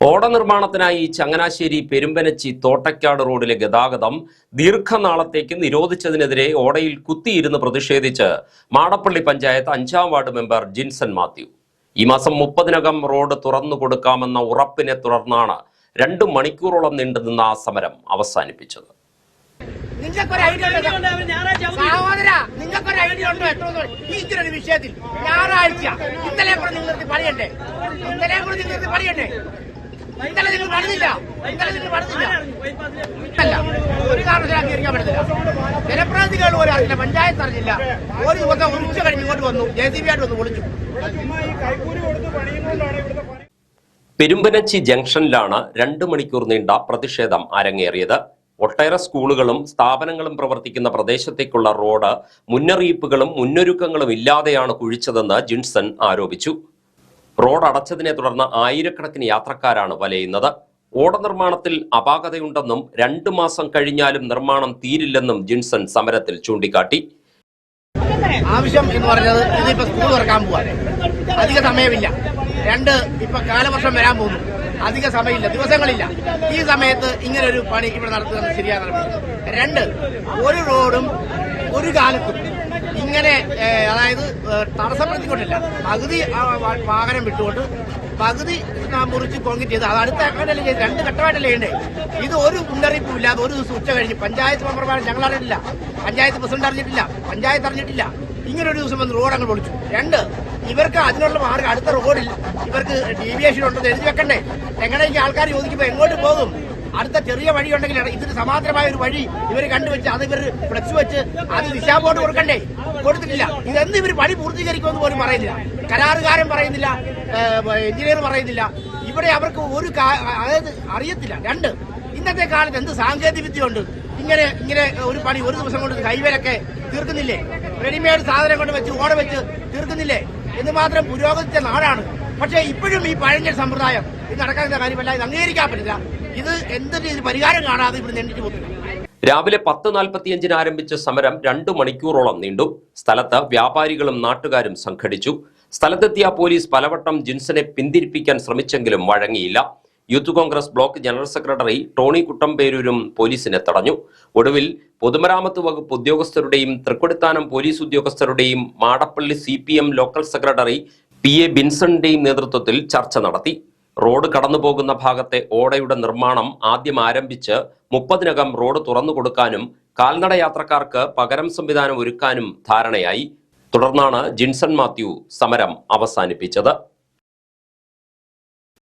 ഓട നിർമ്മാണത്തിനായി ചങ്ങനാശ്ശേരി പെരുമ്പനച്ചി തോട്ടക്കാട് റോഡിലെ ഗതാഗതം ദീർഘനാളത്തേക്ക് നിരോധിച്ചതിനെതിരെ ഓടയിൽ കുത്തിയിരുന്ന് പ്രതിഷേധിച്ച് മാടപ്പള്ളി പഞ്ചായത്ത് അഞ്ചാം വാർഡ് മെമ്പർ ജിൻസൺ മാത്യു. ഈ മാസം മുപ്പതിനകം റോഡ് തുറന്നു കൊടുക്കാമെന്ന ഉറപ്പിനെ തുടർന്നാണ് രണ്ട് മണിക്കൂറോളം നീണ്ടുനിന്ന ആ സമരം അവസാനിപ്പിച്ചത്. ഐഡിയ വിഷയത്തിൽ ഞായറാഴ്ച ഇന്നലെ കൂടെ നിങ്ങൾക്ക് പണിയണ്ടേ? ഇന്നലെ കൂടെ നിങ്ങൾക്ക് പണിയണ്ടേ? ഇന്നലെ നിങ്ങൾ ഇന്നലെ നിങ്ങൾ ഒരു കാരണത്തിലും അംഗീകരിക്കാൻ പറ്റത്തില്ല. ജനപ്രതിനിധികൾ പോലും പഞ്ചായത്ത് അറിഞ്ഞില്ല. ഒരു ദിവസം ഉച്ച കഴിഞ്ഞ് ഇങ്ങോട്ട് വന്നു ജെ സി ബി ആയിട്ട് വന്ന് വിളിച്ചു. പെരുമ്പനച്ചി ജംഗ്ഷനിലാണ് രണ്ടു മണിക്കൂർ നീണ്ട പ്രതിഷേധം അരങ്ങേറിയത്. ഒട്ടേറെ സ്കൂളുകളും സ്ഥാപനങ്ങളും പ്രവർത്തിക്കുന്ന പ്രദേശത്തേക്കുള്ള റോഡ് മുന്നറിയിപ്പുകളും മുന്നൊരുക്കങ്ങളും ഇല്ലാതെയാണ് കുഴിച്ചതെന്ന് ജിൻസൺ ആരോപിച്ചു. റോഡ് അടച്ചതിനെ തുടർന്ന് ആയിരക്കണക്കിന് യാത്രക്കാരാണ് വലയുന്നത്. ഓട നിർമ്മാണത്തിൽ അപാകതയുണ്ടെന്നും രണ്ടു മാസം കഴിഞ്ഞാലും നിർമ്മാണം തീരില്ലെന്നും ജിൻസൺ സമരത്തിൽ ചൂണ്ടിക്കാട്ടി. ആവശ്യം എന്ന് പറഞ്ഞത് ഇതിപ്പോ സ്കൂൾ തുറക്കാൻ പോവാ. അധിക സമയമില്ല. രണ്ട് ഇപ്പൊ കാലവർഷം വരാൻ പോകുന്നു. അധിക സമയമില്ല ദിവസങ്ങളില്ല. ഈ സമയത്ത് ഇങ്ങനെ ഒരു പണി ഇവിടെ നടത്തുന്നത് ശരിയായ രണ്ട് ഒരു റോഡും ഒരു കാലത്തും ഇങ്ങനെ അതായത് തടസ്സപ്പെടുത്തിക്കൊണ്ടില്ല. പകുതി വാഹനം വിട്ടുകൊണ്ട് പകുതി മുറിച്ച് കോൺക്രീറ്റ് ചെയ്ത് അത് അടുത്ത അങ്ങനെയല്ലേ ചെയ്ത് രണ്ട് ഘട്ടമായിട്ടല്ലേ ചെയ്യണ്ടേ? ഇത് ഒരു മുന്നറിയിപ്പും ഇല്ലാതെ ഒരു ദിവസം ഉച്ച കഴിഞ്ഞ് പഞ്ചായത്ത് മെമ്പർമാർ ഞങ്ങൾ അറിഞ്ഞിട്ടില്ല പഞ്ചായത്ത് പ്രസിഡന്റ് അറിഞ്ഞിട്ടില്ല. പഞ്ചായത്ത് അറിഞ്ഞിട്ടില്ല. ഇങ്ങനെ ഒരു ദിവസം വന്ന് റോഡ് അങ്ങ് പൊളിച്ചു. രണ്ട് ഇവർക്ക് അതിനുള്ള മാർഗം അടുത്ത റോഡിൽ ഇവർക്ക് ഡീവിയേഷൻ ഉണ്ടെന്ന് എഴുതി വെക്കണ്ടേ? എങ്ങനെയെങ്കിൽ ആൾക്കാർ ചോദിക്കുമ്പോൾ എങ്ങോട്ട് പോകും? അടുത്ത ചെറിയ വഴി ഉണ്ടെങ്കിൽ ഇതിന് സമാന്തരമായ ഒരു വഴി ഇവർ കണ്ടുവച്ച് അത് ഇവർ ഫ്ലെക്സ് വെച്ച് അത് ദിശാബോർഡ് കൊടുക്കണ്ടേ? കൊടുത്തിട്ടില്ല. ഇതെന്ത് ഇവർ പണി പൂർത്തീകരിക്കുമെന്ന് പോലും പറയുന്നില്ല. കരാറുകാരൻ പറയുന്നില്ല എഞ്ചിനീയർ പറയുന്നില്ല. ഇവിടെ അവർക്ക് ഒരു അതായത് അറിയത്തില്ല. രണ്ട് ഇന്നത്തെ കാലത്ത് എന്ത് സാങ്കേതിക വിദ്യയുണ്ട് ഇങ്ങനെ ഇങ്ങനെ ഒരു പണി ഒരു ദിവസം കൊണ്ട് ഹൈവേലൊക്കെ തീർക്കുന്നില്ലേ? റെഡിമെയ്ഡ് സാധനം കൊണ്ട് വെച്ച് ഓട വെച്ച് തീർക്കുന്നില്ലേ? എന്ന് മാത്രം പുരോഗമിച്ച നാടാണ്. പക്ഷേ ഇപ്പോഴും ഈ പഴഞ്ഞ സമ്പ്രദായം ഇത് നടക്കാത്ത കാര്യമല്ല ഇത് അംഗീകരിക്കാൻ പറ്റില്ല. ഇത് എന്തൊരു ഇതിന് പരിഹാരം കാണാതെ ഇവിടെ നെണ്ടിട്ട് പോകുന്നു. രാവിലെ പത്ത് നാൽപ്പത്തിയഞ്ചിന് ആരംഭിച്ച സമരം രണ്ടു മണിക്കൂറോളം നീണ്ടു. സ്ഥലത്ത് വ്യാപാരികളും നാട്ടുകാരും സംഘടിച്ചു. സ്ഥലത്തെത്തിയ പോലീസ് പലവട്ടം ജിൻസനെ പിന്തിരിപ്പിക്കാൻ ശ്രമിച്ചെങ്കിലും വഴങ്ങിയില്ല. Youth Congress block general secretary Tony കുട്ടംപേരൂരും പോലീസിനെ തടഞ്ഞു. ഒടുവിൽ പൊതുമരാമത്ത് വകുപ്പ് ഉദ്യോഗസ്ഥരുടെയും തൃക്കൊടിത്താനം പോലീസ് ഉദ്യോഗസ്ഥരുടെയും Madappally C local secretary P A ബിൻസണിന്റെയും നേതൃത്വത്തിൽ ചർച്ച നടത്തി. റോഡ് കടന്നുപോകുന്ന ഭാഗത്തെ ഓടയുടെ നിർമ്മാണം ആദ്യം ആരംഭിച്ച് മുപ്പതിനകം റോഡ് തുറന്നു കൊടുക്കാനും കാൽനട യാത്രക്കാർക്ക് പകരം സംവിധാനം ഒരുക്കാനും ധാരണയായി. തുടർന്നാണ് ജിൻസൺ മാത്യു സമരം അവസാനിപ്പിച്ചത്.